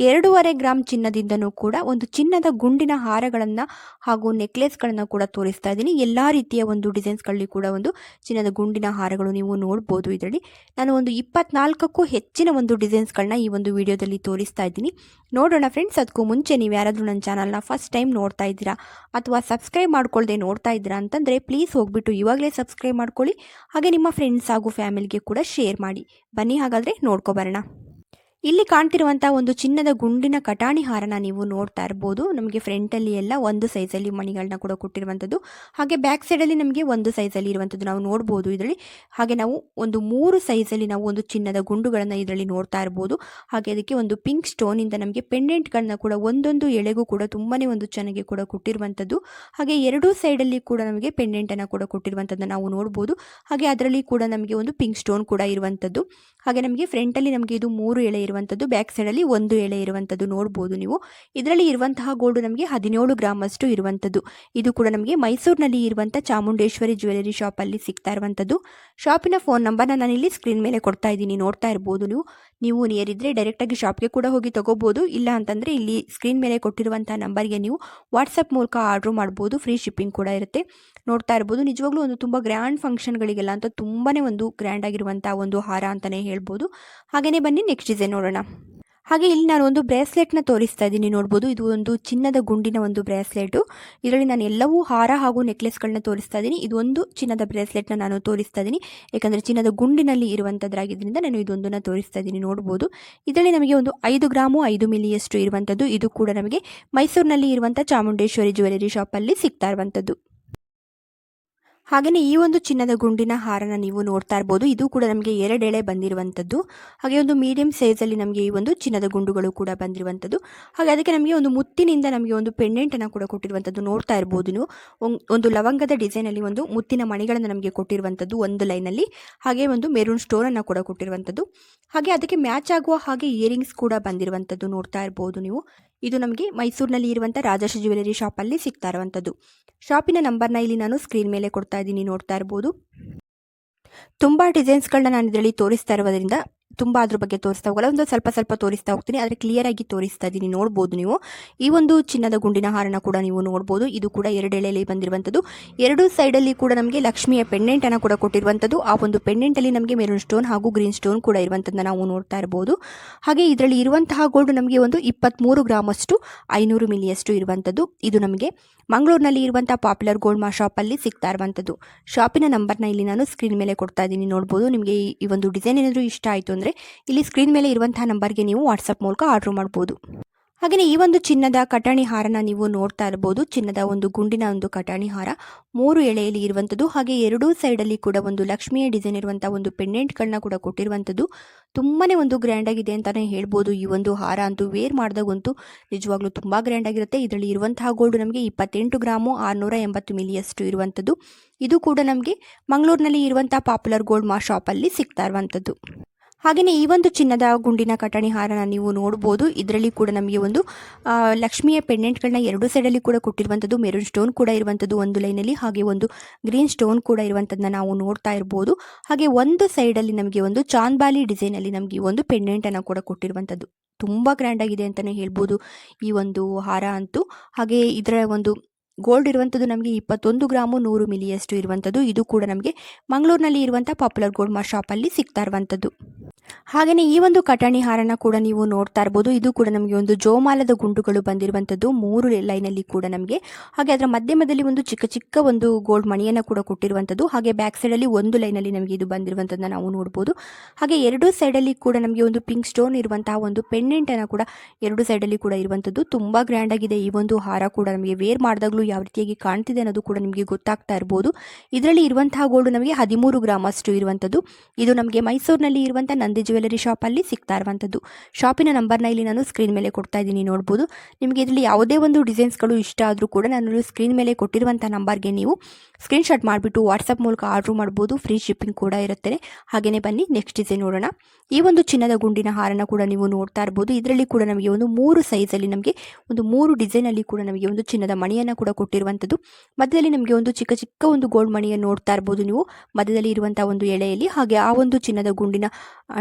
ಎರಡೂವರೆ ಗ್ರಾಮ್ ಚಿನ್ನದಿಂದನೂ ಕೂಡ ಒಂದು ಚಿನ್ನದ ಗುಂಡಿನ ಹಾರಗಳನ್ನು ಹಾಗೂ ನೆಕ್ಲೆಸ್ಗಳನ್ನು ಕೂಡ ತೋರಿಸ್ತಾ ಇದ್ದೀನಿ. ಎಲ್ಲ ರೀತಿಯ ಒಂದು ಡಿಸೈನ್ಸ್ಗಳಲ್ಲಿ ಕೂಡ ಒಂದು ಚಿನ್ನದ ಗುಂಡಿನ ಹಾರಗಳು ನೀವು ನೋಡ್ಬೋದು ಇದರಲ್ಲಿ. ನಾನು ಒಂದು ಇಪ್ಪತ್ನಾಲ್ಕಕ್ಕೂ ಹೆಚ್ಚಿನ ಒಂದು ಡಿಸೈನ್ಸ್ಗಳನ್ನ ಈ ಒಂದು ವಿಡಿಯೋದಲ್ಲಿ ತೋರಿಸ್ತಾ ಇದ್ದೀನಿ. ನೋಡೋಣ ಫ್ರೆಂಡ್ಸ್, ಅದಕ್ಕೂ ಮುಂಚೆ ನೀವು ಯಾರಾದರೂ ನನ್ನ ಚಾನಲ್ನ ಫಸ್ಟ್ ಟೈಮ್ ನೋಡ್ತಾ ಇದ್ದೀರಾ ಅಥವಾ ಸಬ್ಸ್ಕ್ರೈಬ್ ಮಾಡ್ಕೊಳ್ಳದೆ ನೋಡ್ತಾ ಇದ್ದೀರಾ ಅಂತಂದರೆ ಪ್ಲೀಸ್ ಹೋಗ್ಬಿಟ್ಟು ಇವಾಗಲೇ ಸಬ್ಸ್ಕ್ರೈಬ್ ಮಾಡ್ಕೊಳ್ಳಿ. ಹಾಗೆ ನಿಮ್ಮ ಫ್ರೆಂಡ್ಸ್ ಹಾಗೂ ಫ್ಯಾಮಿಲಿಗೆ ಕೂಡ ಶೇರ್ ಮಾಡಿ. ಬನ್ನಿ ಹಾಗಾದರೆ ನೋಡ್ಕೊಬರೋಣ ಇಲ್ಲಿ ಕಾಣ್ತಿರುವಂಥ ಒಂದು ಚಿನ್ನದ ಗುಂಡಿನ ಕಟಾಣಿ ಹಾರನ ನೀವು ನೋಡ್ತಾ ಇರಬಹುದು ನಮಗೆ ಫ್ರಂಟಲ್ಲಿ ಎಲ್ಲ ಒಂದು ಸೈಜಲ್ಲಿ ಮಣಿಗಳನ್ನ ಕೂಡ ಕೊಟ್ಟಿರುವಂತದ್ದು ಹಾಗೆ ಬ್ಯಾಕ್ ಸೈಡ್ ಅಲ್ಲಿ ನಮಗೆ ಒಂದು ಸೈಜ್ ಅಲ್ಲಿ ಇರುವಂತದ್ದು ನಾವು ನೋಡಬಹುದು ಇದರಲ್ಲಿ. ಹಾಗೆ ನಾವು ಒಂದು ಮೂರು ಸೈಜಲ್ಲಿ ನಾವು ಒಂದು ಚಿನ್ನದ ಗುಂಡುಗಳನ್ನು ಇದರಲ್ಲಿ ನೋಡ್ತಾ ಇರಬಹುದು ಹಾಗೆ ಅದಕ್ಕೆ ಒಂದು ಪಿಂಕ್ ಸ್ಟೋನ್ ಇಂದ ನಮಗೆ ಪೆಂಡೆಂಟ್ ಗಳನ್ನ ಕೂಡ ಒಂದೊಂದು ಎಳೆಗೂ ಕೂಡ ತುಂಬಾನೇ ಒಂದು ಚೆನ್ನಾಗಿ ಕೂಡ ಕೊಟ್ಟಿರುವಂತದ್ದು ಹಾಗೆ ಎರಡೂ ಸೈಡಲ್ಲಿ ಕೂಡ ನಮಗೆ ಪೆಂಡೆಂಟ್ ಅನ್ನ ಕೂಡ ಕೊಟ್ಟಿರುವಂತದ್ದು ನಾವು ನೋಡಬಹುದು ಹಾಗೆ ಅದರಲ್ಲಿ ಕೂಡ ನಮಗೆ ಒಂದು ಪಿಂಕ್ ಸ್ಟೋನ್ ಕೂಡ ಇರುವಂತದ್ದು ಹಾಗೆ ನಮಗೆ ಫ್ರಂಟಲ್ಲಿ ನಮಗೆ ಇದು ಮೂರು ಎಳೆ ಇರುವಂಥದ್ದು ಬ್ಯಾಕ್ ಸೈಡಲ್ಲಿ ಒಂದು ಎಳೆ ಇರುವಂಥದ್ದು ನೋಡ್ಬೋದು ನೀವು. ಇದರಲ್ಲಿ ಇರುವಂತಹ ಗೋಲ್ಡ್ ನಮಗೆ ಹದಿನೇಳು ಗ್ರಾಮ್ ಅಷ್ಟು ಇರುವಂಥದ್ದು ಇದು ಕೂಡ ನಮಗೆ ಮೈಸೂರಿನಲ್ಲಿ ಇರುವಂಥ ಚಾಮುಂಡೇಶ್ವರಿ ಜ್ಯುವೆಲರಿ ಶಾಪಲ್ಲಿ ಸಿಗ್ತಾ ಇರುವಂಥದ್ದು ಶಾಪಿನ ಫೋನ್ ನಂಬರ್ನ ಇಲ್ಲಿ ಸ್ಕ್ರೀನ್ ಮೇಲೆ ಕೊಡ್ತಾ ಇದ್ದೀನಿ, ನೋಡ್ತಾ ಇರ್ಬೋದು ನೀವು. ನೀವು ನಿಯರ್ ಇದ್ದರೆ ಡೈರೆಕ್ಟಾಗಿ ಶಾಪ್ಗೆ ಕೂಡ ಹೋಗಿ ತೊಗೋಬೋದು. ಇಲ್ಲ ಅಂತಂದರೆ ಇಲ್ಲಿ ಸ್ಕ್ರೀನ್ ಮೇಲೆ ಕೊಟ್ಟಿರುವಂಥ ನಂಬರ್ಗೆ ನೀವು ವಾಟ್ಸಪ್ ಮೂಲಕ ಆರ್ಡ್ರ್ ಮಾಡ್ಬೋದು. ಫ್ರೀ ಶಿಪ್ಪಿಂಗ್ ಕೂಡ ಇರುತ್ತೆ. ನೋಡ್ತಾ ಇರ್ಬೋದು. ನಿಜವಾಗ್ಲೂ ಒಂದು ತುಂಬ ಗ್ರ್ಯಾಂಡ್ ಫಂಕ್ಷನ್ಗಳಿಗೆಲ್ಲ ಅಂತ ತುಂಬಾ ಒಂದು ಗ್ರ್ಯಾಂಡ್ ಆಗಿರುವಂಥ ಒಂದು ಹಾರ ಅಂತಲೇ ಹೇಳ್ಬೋದು. ಹಾಗೆಯೇ ಬನ್ನಿ ನೆಕ್ಸ್ಟ್ ಡಿಸೈನ್ ನೋಡೋಣ. ಹಾಗೆ ಇಲ್ಲಿ ನಾನು ಒಂದು ಬ್ರೇಸ್ಲೆಟ್ನ ತೋರಿಸ್ತಾ ಇದ್ದೀನಿ. ನೋಡ್ಬೋದು ಇದು ಒಂದು ಚಿನ್ನದ ಗುಂಡಿನ ಒಂದು ಬ್ರೇಸ್ಲೆಟು. ಇದರಲ್ಲಿ ನಾನು ಎಲ್ಲವೂ ಹಾರ ಹಾಗೂ ನೆಕ್ಲೆಸ್ಗಳನ್ನ ತೋರಿಸ್ತಾ ಇದ್ದೀನಿ. ಇದು ಒಂದು ಚಿನ್ನದ ಬ್ರೇಸ್ಲೆಟ್ನ ನಾನು ತೋರಿಸ್ತಾ ಇದ್ದೀನಿ. ಯಾಕಂದರೆ ಚಿನ್ನದ ಗುಂಡಿನಲ್ಲಿ ಇರುವಂಥದ್ದಾಗಿದ್ದರಿಂದ ನಾನು ಇದೊಂದನ್ನು ತೋರಿಸ್ತಾ ಇದ್ದೀನಿ. ನೋಡ್ಬೋದು. ಇದರಲ್ಲಿ ನಮಗೆ ಒಂದು ಐದು ಗ್ರಾಮು, ಐದು ಮಿಲಿಯಷ್ಟು ಇರುವಂಥದ್ದು ಇದು ಕೂಡ ನಮಗೆ ಮೈಸೂರಿನಲ್ಲಿ ಇರುವಂಥ ಚಾಮುಂಡೇಶ್ವರಿ ಜ್ಯುವೆಲರಿ ಶಾಪಲ್ಲಿ ಸಿಗ್ತಾ ಇರುವಂಥದ್ದು ಹಾಗೆಯೇ ಈ ಒಂದು ಚಿನ್ನದ ಗುಂಡಿನ ಹಾರನ ನೀವು ನೋಡ್ತಾ ಇರ್ಬೋದು. ಇದು ಕೂಡ ನಮಗೆ ಎರಡೆಳೆ ಬಂದಿರುವಂಥದ್ದು ಹಾಗೆ ಒಂದು ಮೀಡಿಯಂ ಸೈಜಲ್ಲಿ ನಮಗೆ ಈ ಒಂದು ಚಿನ್ನದ ಗುಂಡುಗಳು ಕೂಡ ಬಂದಿರುವಂಥದ್ದು ಹಾಗೆ ಅದಕ್ಕೆ ನಮಗೆ ಒಂದು ಮುತ್ತಿನಿಂದ ನಮಗೆ ಒಂದು ಪೆಂಡೆಂಟನ್ನು ಕೂಡ ಕೊಟ್ಟಿರುವಂಥದ್ದು ನೋಡ್ತಾ ಇರ್ಬೋದು ನೀವು. ಒಂದ್- ಲವಂಗದ ಡಿಸೈನಲ್ಲಿ ಒಂದು ಮುತ್ತಿನ ಮಣಿಗಳನ್ನು ನಮಗೆ ಕೊಟ್ಟಿರುವಂಥದ್ದು ಒಂದು ಲೈನಲ್ಲಿ ಹಾಗೆ ಒಂದು ಮೆರೂನ್ ಸ್ಟೋನನ್ನು ಕೂಡ ಕೊಟ್ಟಿರುವಂಥದ್ದು ಹಾಗೆ ಅದಕ್ಕೆ ಮ್ಯಾಚ್ ಆಗುವ ಹಾಗೆ ಇಯರಿಂಗ್ಸ್ ಕೂಡ ಬಂದಿರುವಂಥದ್ದು ನೋಡ್ತಾ ಇರ್ಬೋದು ನೀವು. ಇದು ನಮಗೆ ಮೈಸೂರಿನಲ್ಲಿ ಇರುವಂಥ ರಾಜಶ ಜ್ಯುವೆಲರಿ ಶಾಪಲ್ಲಿ ಸಿಗ್ತಾ ಇರುವಂಥದ್ದು ಶಾಪಿನ ನಂಬರ್ನ ಇಲ್ಲಿ ನಾನು ಸ್ಕ್ರೀನ್ ಮೇಲೆ ಕೊಡ್ತಾ ಇದ್ದೀನಿ, ನೋಡ್ತಾ ಇರ್ಬೋದು. ತುಂಬ ಡಿಸೈನ್ಸ್ಗಳನ್ನ ನಾನು ಇದರಲ್ಲಿ ತೋರಿಸ್ತಾ ಇರೋದ್ರಿಂದ ತುಂಬ ಅದ್ರ ಬಗ್ಗೆ ತೋರಿಸ್ತಾ ಹೋಗಲ್ಲ. ಒಂದು ಸ್ವಲ್ಪ ಸ್ವಲ್ಪ ತೋರಿಸ್ತಾ ಹೋಗ್ತೀನಿ. ಆದರೆ ಕ್ಲಿಯರ್ ಆಗಿ ತೋರಿಸ್ತಾ ಇದ್ದೀನಿ ನೋಡ್ಬೋದು ನೀವು. ಈ ಒಂದು ಚಿನ್ನದ ಗುಂಡಿನ ಹಾರನ ಕೂಡ ನೀವು ನೋಡ್ಬೋದು. ಇದು ಕೂಡ ಎರಡೆಳೆಯಲ್ಲಿ ಬಂದಿರುವಂಥದ್ದು. ಎರಡು ಸೈಡಲ್ಲಿ ಕೂಡ ನಮಗೆ ಲಕ್ಷ್ಮಿಯ ಪೆಂಡೆಂಟ್ ಪೆಂಡೆಂಟನ್ನು ಕೂಡ ಕೊಟ್ಟಿರುವಂಥದ್ದು. ಆ ಒಂದು ಪೆಂಡೆಂಟಲ್ಲಿ ನಮಗೆ ಮೆರೂನ್ ಸ್ಟೋನ್ ಹಾಗೂ ಗ್ರೀನ್ ಸ್ಟೋನ್ ಕೂಡ ಇರುವಂಥದ್ದನ್ನ ನಾವು ನೋಡ್ತಾ ಇರ್ಬೋದು. ಹಾಗೆ ಇದರಲ್ಲಿ ಇರುವಂತಹ ಗೋಲ್ಡ್ ನಮಗೆ ಒಂದು ಇಪ್ಪತ್ತ್ಮೂರು ಗ್ರಾಮ್ ಅಷ್ಟು ಐನೂರು ಮಿಲಿಯಷ್ಟು ಇರುವಂಥದ್ದು. ಇದು ನಮಗೆ ಮಂಗಳೂರಿನಲ್ಲಿ ಇರುವಂಥ ಪಾಪ್ಯುಲರ್ ಗೋಲ್ಡ್ ಮಾ ಶಾಪಲ್ಲಿ ಸಿಗ್ತಾ ಇರುವಂಥದ್ದು. ಶಾಪಿನ ನಂಬರ್ನ ಇಲ್ಲಿ ನಾನು ಸ್ಕ್ರೀನ್ ಮೇಲೆ ಕೊಡ್ತಾ ಇದ್ದೀನಿ ನೋಡ್ಬೋದು. ನಿಮಗೆ ಈ ಒಂದು ಡಿಸೈನ್ ಏನಾದರೂ ಇಷ್ಟ ಆಯಿತು ಅಂದರೆ ಇಲ್ಲಿ ಸ್ಕ್ರೀನ್ ಮೇಲೆ ಇರುವಂತಹ ನಂಬರ್ಗೆ ನೀವು ವಾಟ್ಸಪ್ ಮೂಲಕ ಆರ್ಡ್ರ್ ಮಾಡ್ಬೋದು. ಹಾಗೆಯೇ ಈ ಒಂದು ಚಿನ್ನದ ಕಟಾಣಿ ಹಾರನ ನೀವು ನೋಡ್ತಾ ಇರ್ಬೋದು. ಚಿನ್ನದ ಒಂದು ಗುಂಡಿನ ಒಂದು ಕಟಾಣಿ ಹಾರ. ಮೂರು ಎಳೆಯಲ್ಲಿ ಇರುವಂಥದ್ದು ಹಾಗೆ ಎರಡೂ ಸೈಡಲ್ಲಿ ಕೂಡ ಒಂದು ಲಕ್ಷ್ಮಿಯ ಡಿಸೈನ್ ಇರುವಂಥ ಒಂದು ಪೆಂಡೆಂಟ್ಗಳನ್ನ ಕೂಡ ಕೊಟ್ಟಿರುವಂಥದ್ದು ತುಂಬಾ ಒಂದು ಗ್ರ್ಯಾಂಡ್ ಆಗಿದೆ ಅಂತಲೇ ಹೇಳ್ಬೋದು. ಈ ಒಂದು ಹಾರ ಅಂತೂ ವೇರ್ ಮಾಡಿದಾಗಂತೂ ನಿಜವಾಗ್ಲೂ ತುಂಬ ಗ್ರ್ಯಾಂಡ್ ಆಗಿರುತ್ತೆ. ಇದರಲ್ಲಿ ಇರುವಂತಹ ಗೋಲ್ಡ್ ನಮಗೆ ಇಪ್ಪತ್ತೆಂಟು ಗ್ರಾಮು ಆರುನೂರ ಎಂಬತ್ತು ಮಿಲಿಯಷ್ಟು ಇರುವಂಥದ್ದು ಇದು ಕೂಡ ನಮಗೆ ಮಂಗಳೂರಿನಲ್ಲಿ ಇರುವಂಥ ಪಾಪ್ಯುಲರ್ ಗೋಲ್ಡ್ ಮಾ ಶಾಪಲ್ಲಿ ಸಿಗ್ತಾ ಇರುವಂಥದ್ದು ಹಾಗೆಯೇ ಈ ಒಂದು ಚಿನ್ನದ ಗುಂಡಿನ ಕಟಾಣಿ ಹಾರನ ನೀವು ನೋಡ್ಬೋದು. ಇದರಲ್ಲಿ ಕೂಡ ನಮಗೆ ಒಂದು ಲಕ್ಷ್ಮಿಯ ಪೆಂಡೆಂಟ್ಗಳನ್ನ ಎರಡು ಸೈಡಲ್ಲಿ ಕೂಡ ಕೊಟ್ಟಿರುವಂಥದ್ದು, ಮೆರೂನ್ ಸ್ಟೋನ್ ಕೂಡ ಇರುವಂಥದ್ದು ಒಂದು ಲೈನಲ್ಲಿ ಹಾಗೆ ಒಂದು ಗ್ರೀನ್ ಸ್ಟೋನ್ ಕೂಡ ಇರುವಂಥದ್ದನ್ನ ನಾವು ನೋಡ್ತಾ ಇರ್ಬೋದು. ಹಾಗೆ ಒಂದು ಸೈಡಲ್ಲಿ ನಮಗೆ ಒಂದು ಚಾಂದ್ಬಾಲಿ ಡಿಸೈನಲ್ಲಿ ನಮಗೆ ಒಂದು ಪೆಂಡೆಂಟನ್ನು ಕೂಡ ಕೊಟ್ಟಿರುವಂಥದ್ದು. ತುಂಬ ಗ್ರ್ಯಾಂಡ್ ಆಗಿದೆ ಅಂತಲೇ ಹೇಳ್ಬೋದು ಈ ಒಂದು ಹಾರ ಅಂತೂ. ಹಾಗೆ ಇದರ ಒಂದು ಗೋಲ್ಡ್ ಇರುವಂಥದ್ದು ನಮಗೆ ಇಪ್ಪತ್ತೊಂದು ಗ್ರಾಮು ನೂರು ಮಿಲಿಯಷ್ಟು ಇರುವಂಥದ್ದು ಇದು ಕೂಡ ನಮಗೆ ಮಂಗಳೂರಿನಲ್ಲಿ ಇರುವಂಥ ಪಾಪ್ಯುಲರ್ ಗೋಲ್ಡ್ ಮಾ ಶಾಪಲ್ಲಿ ಸಿಗ್ತಾ ಇರುವಂಥದ್ದು ಹಾಗೆಯೇ ಈ ಒಂದು ಕಟಾಣಿ ಹಾರನ ಕೂಡ ನೀವು ನೋಡ್ತಾ ಇರ್ಬೋದು. ಇದು ಕೂಡ ನಮಗೆ ಒಂದು ಜೋಮಾಲದ ಗುಂಡುಗಳು ಬಂದಿರುವಂಥದ್ದು ಮೂರು ಲೈನಲ್ಲಿ ಕೂಡ ನಮಗೆ. ಹಾಗೆ ಅದರ ಮಧ್ಯಮದಲ್ಲಿ ಒಂದು ಚಿಕ್ಕ ಚಿಕ್ಕ ಒಂದು ಗೋಲ್ಡ್ ಮಣಿಯನ್ನು ಕೂಡ ಕೊಟ್ಟಿರುವಂಥದ್ದು ಹಾಗೆ ಬ್ಯಾಕ್ ಸೈಡಲ್ಲಿ ಒಂದು ಲೈನಲ್ಲಿ ನಮಗೆ ಇದು ಬಂದಿರುವಂಥದ್ದನ್ನ ನಾವು ನೋಡ್ಬೋದು. ಹಾಗೆ ಎರಡು ಸೈಡಲ್ಲಿ ಕೂಡ ನಮಗೆ ಒಂದು ಪಿಂಕ್ ಸ್ಟೋನ್ ಇರುವಂತಹ ಒಂದು ಪೆಂಡೆಂಟನ್ನು ಕೂಡ ಎರಡು ಸೈಡಲ್ಲಿ ಕೂಡ ಇರುವಂಥದ್ದು ತುಂಬ ಗ್ರ್ಯಾಂಡ್ ಆಗಿದೆ ಈ ಒಂದು ಹಾರ ಕೂಡ ನಮಗೆ. ವೇರ್ ಮಾಡಿದಾಗಲೂ ಯಾವ ರೀತಿಯಾಗಿ ಕಾಣ್ತಿದೆ ಅನ್ನೋದು ಕೂಡ ನಿಮಗೆ ಗೊತ್ತಾಗ್ತಾ ಇರ್ಬೋದು. ಇದರಲ್ಲಿ ಇರುವಂತಹ ಗೋಲ್ಡ್ ನಮಗೆ ಹದಿಮೂರು ಗ್ರಾಮ್ ಅಷ್ಟು ಇರುವಂಥದ್ದು ಇದು ನಮಗೆ ಮೈಸೂರಿನಲ್ಲಿ ಇರುವಂಥ ಗಾಂಧಿ ಜ್ಯುವೆಲರಿ ಶಾಪಲ್ಲಿ ಸಿಗ್ತಾ ಇರುವಂಥದ್ದು ಶಾಪಿನ ನಂಬರ್ನ ಇಲ್ಲಿ ನಾನು ಸ್ಕ್ರೀನ್ ಮೇಲೆ ಕೊಡ್ತಾ ಇದ್ದೀನಿ, ನೋಡ್ಬೋದು. ನಿಮಗೆ ಇದರಲ್ಲಿ ಯಾವುದೇ ಒಂದು ಡಿಸೈನ್ಸ್ಗಳು ಇಷ್ಟ ಆದರೂ ಕೂಡ ನಾನು ಸ್ಕ್ರೀನ್ ಮೇಲೆ ಕೊಟ್ಟಿರುವಂಥ ನಂಬರ್ಗೆ ನೀವು ಸ್ಕ್ರೀನ್ಶಾಟ್ ಮಾಡಿಬಿಟ್ಟು ವಾಟ್ಸಪ್ ಮೂಲಕ ಆರ್ಡ್ರ್ ಮಾಡ್ಬೋದು. ಫ್ರೀ ಶಿಪ್ಪಿಂಗ್ ಕೂಡ ಇರುತ್ತೆ. ಹಾಗೆಯೇ ಬನ್ನಿ ನೆಕ್ಸ್ಟ್ ಡಿಸೈನ್ ನೋಡೋಣ. ಈ ಒಂದು ಚಿನ್ನದ ಗುಂಡಿನ ಹಾರನ ಕೂಡ ನೀವು ನೋಡ್ತಾ ಇರ್ಬೋದು. ಇದರಲ್ಲಿ ಕೂಡ ನಮಗೆ ಒಂದು ಮೂರು ಸೈಜಲ್ಲಿ ನಮಗೆ ಒಂದು ಮೂರು ಡಿಸೈನಲ್ಲಿ ಕೂಡ ನಮಗೆ ಒಂದು ಚಿನ್ನದ ಮಣಿಯನ್ನು ಕೂಡ ಕೊಟ್ಟಿರುವಂಥದ್ದು ಮಧ್ಯದಲ್ಲಿ ನಮಗೆ ಒಂದು ಚಿಕ್ಕ ಚಿಕ್ಕ ಒಂದು ಗೋಲ್ಡ್ ಮಣಿಯನ್ನು ನೋಡ್ತಾ ಇರ್ಬೋದು ನೀವು. ಮಧ್ಯದಲ್ಲಿ ಇರುವಂಥ ಒಂದು ಎಳೆಯಲ್ಲಿ, ಹಾಗೆ ಆ ಒಂದು ಚಿನ್ನದ ಗುಂಡಿನ